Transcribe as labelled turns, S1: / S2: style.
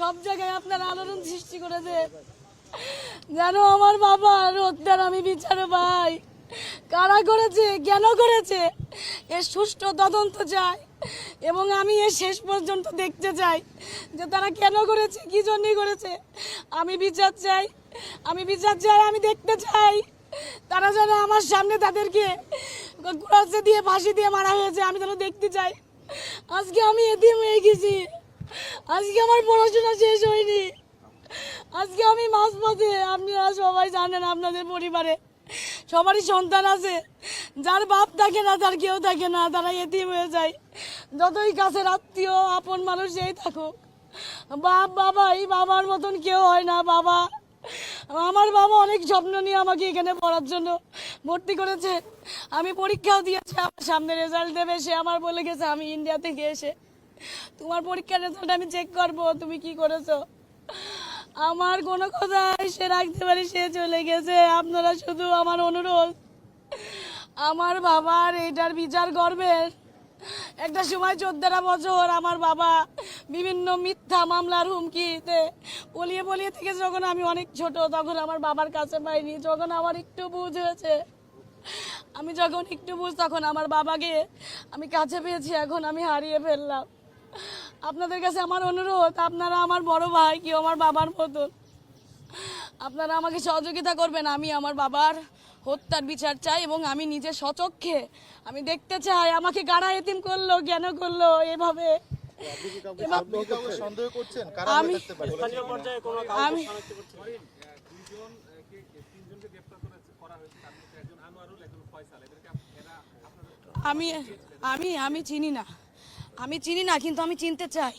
S1: সব জায়গায় আপনার আলোড়ন সৃষ্টি করেছে। যেন আমার বাবার হত্যার আমি বিচার ভাই। কারা করেছে? কেন করেছে? এর সুষ্ঠু তদন্ত চাই এবং আমি এর শেষ পর্যন্ত দেখতে চাই যে তারা কেন করেছে, কি জন্য করেছে। আমি বিচার চাই, আমি বিচার চাই, আমি দেখতে চাই। তারা যেন আমার সামনে তাদেরকে ক্রসে দিয়ে, ফাঁসি দিয়ে মারা হয়েছে, আমি যেন দেখতে চাই। আজকে আমি এদিন হয়ে গেছি। আজকে আমার পড়াশোনা শেষ হয়নি। আজকে আমি মাছ পথে আপনারা সবাই জানেন আপনাদের পরিবারে, সবারই সন্তান আছে। যার বাপ থাকে না তার কেউ থাকে না, তারা এতিম হয়ে যায়। যতই কাছের আত্মীয়, আপন মানুষ যেই থাকুক, বাপ বাবা এই বাবার মতন কেউ হয় না, বাবা। আমার বাবা অনেক স্বপ্ন নিয়ে আমাকে এখানে পড়ার জন্য ভর্তি করেছে। আমি পরীক্ষাও দিয়েছি, আমার সামনে রেজাল্ট দেবে, সে আমার বলে গেছে, আমি ইন্ডিয়া থেকে এসে তোমার পরীক্ষার রেজাল্ট আমি চেক করব, তুমি কি করেছ? আমার কোনো কথা সে রাখতে পারি, সে চলে গেছে। আপনারা শুধু আমার অনুরোধ, আমার বাবার এটার বিচার করবেন। একটা সময় চোদ্দটা বছর আমার বাবা বিভিন্ন মিথ্যা মামলার হুমকিতে পলিয়ে পলিয়ে থেকে যখন আমি অনেক ছোট, তখন আমার বাবার কাছে পাইনি, যখন আমার একটু বুঝ হয়েছে। আমি যখন একটু বুঝ, তখন আমার বাবাকে আমি কাছে পেয়েছি, এখন আমি হারিয়ে ফেললাম। আপনাদের কাছে আমার অনুরোধ আপনারা আমার বড় ভাই কি আমার বাবার মতন। আপনারা আমাকে সহযোগিতা করবেন আমি আমার বাবার হত্যার বিচার চাই এবং আমি নিজে সচক্ষে আমি দেখতে চাই আমাকে গাড়া এতিম করল কেন করল এভাবে। আমি আমি আমি আমি চিনি না। আমি চিনি না কিন্তু আমি চিনতে চাই।